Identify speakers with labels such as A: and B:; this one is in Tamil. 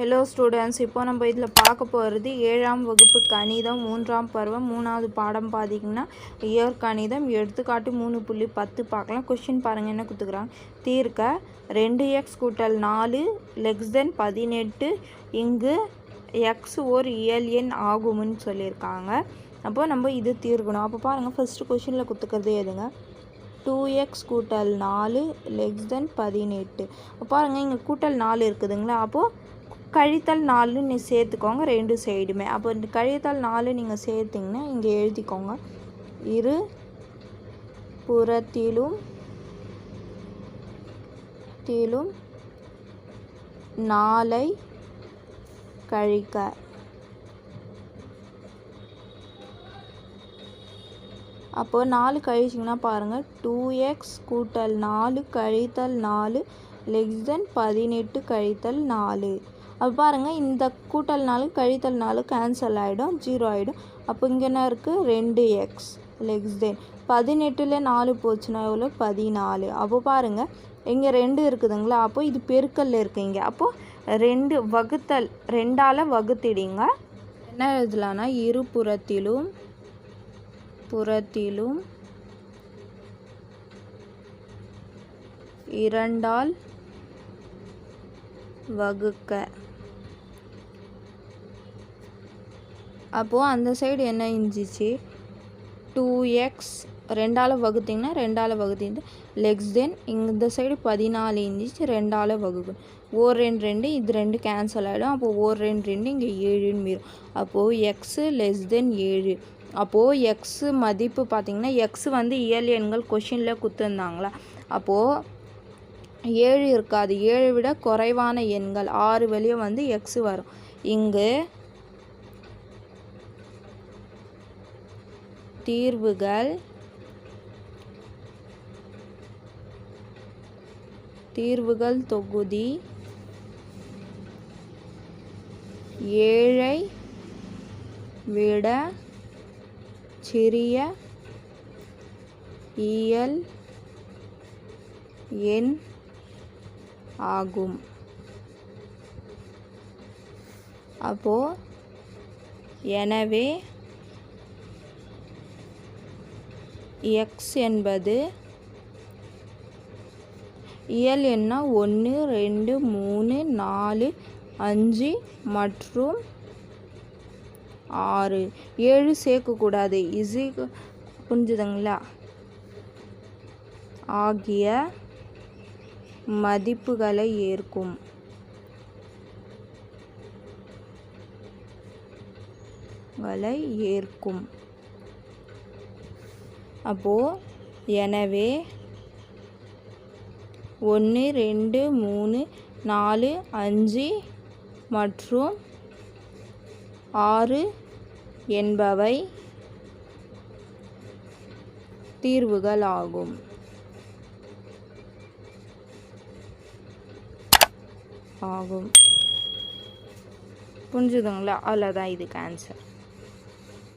A: ஹலோ ஸ்டூடெண்ட்ஸ் இப்போ நம்ம இதில் பார்க்க போகிறது ஏழாம் வகுப்பு கணிதம் மூன்றாம் பருவம் மூணாவது பாடம் பார்த்தீங்கன்னா இயற் கணிதம் எடுத்துக்காட்டு மூணு புள்ளி பத்து பார்க்கலாம். கொஷின் பாருங்கள் என்ன கொடுத்துக்குறாங்க? தீர்க்க ரெண்டு எக்ஸ் கூட்டல் நாலு லெக்ஸ் தென் பதினெட்டு இங்கு எக்ஸ் ஓர் இயல் எண் ஆகும்னு சொல்லியிருக்காங்க. அப்போ நம்ம இது தீர்க்கணும். அப்போ பாருங்கள் ஃபஸ்ட்டு கொஷினில் கொடுத்துக்கிறது எதுங்க? டூ எக்ஸ் கூட்டல் நாலு லெக்ஸ் தென் பதினெட்டு. பாருங்கள் இங்கே கூட்டல் நாலு இருக்குதுங்களா? அப்போது கழித்தல் நாலு நீ சேர்த்துக்கோங்க ரெண்டு சைடுமே. அப்போ இந்த கழித்தல் நாலு நீங்கள் சேர்த்திங்கன்னா இங்கே எழுதிக்கோங்க. இரு புறத்திலும் திலும் நாளை கழிக்க. அப்போது நாலு கழிச்சிங்கன்னா பாருங்கள் டூ எக்ஸ் கூட்டல் நாலு கழித்தல் நாலு லெஸ் தென் பதினெட்டு கழித்தல் நாலு. அப்போ பாருங்கள் இந்த கூட்டல் நாலு கழித்தல் நாலு கேன்சல் ஆகிடும் ஜீரோ ஆகிடும் அப்போ இங்கே என்ன இருக்குது ரெண்டு எக்ஸ் லெக்ஸ் தென் பதினெட்டில் நாலு போச்சுன்னா எவ்வளோ பதினாலு. அப்போ பாருங்கள் இங்கே ரெண்டு இருக்குதுங்களா? அப்போ இது பெருக்கல்ல இருக்குங்க அப்போது ரெண்டு வகுத்தல் ரெண்டால் வகுத்திடுங்க. என்ன எழுதலாம்னா இருபுறத்திலும் புறத்திலும் இரண்டால் வகுக்க. அப்போது அந்த சைடு என்ன இருந்துச்சு? டூ எக்ஸ் ரெண்டால் வகுத்திங்கன்னா ரெண்டால் வகுத்திட்டு லெக்ஸ் தென் இந்த சைடு பதினாலு இருந்துச்சு ரெண்டால் வகுக்கணும் ஓர் ரெண்டு ரெண்டு இது ரெண்டு கேன்சல் ஆகிடும் அப்போது ஓர் ரெண்டு ரெண்டு இங்கே ஏழுன்னு மீறும் அப்போது எக்ஸு லெஸ் தென் ஏழு. அப்போது எக்ஸு மதிப்பு பார்த்திங்கன்னா எக்ஸ் வந்து இயல் எண்கள் கொஷினில் கொடுத்துருந்தாங்களா? அப்போது ஏழு இருக்காது. ஏழு விட குறைவான எண்கள் ஆறு வெளியே வந்து எக்ஸு வரும். இங்கு தீர்வுகள் தீர்வுகள் தொகுதி ஏழை விட சிறிய இயல் எண் ஆகும். அப்போ எனவே எக்ஸ் என்பது இயல் எண்ணா ஒன்று ரெண்டு மூணு நாலு அஞ்சு மற்றும் ஆறு. ஏழு சேர்க்கக்கூடாது. இசி புரிஞ்சுதுங்களா? ஆகிய மதிப்புகளை ஏற்கும். களை ஏற்கும். அப்போது எனவே ஒன்று ரெண்டு மூணு நாலு அஞ்சு மற்றும் ஆறு என்பவை தீர்வுகள் ஆகும். ஆகும் புரிஞ்சுதுங்களா? அவ்வளோதான் இதுக்கு ஆன்சர்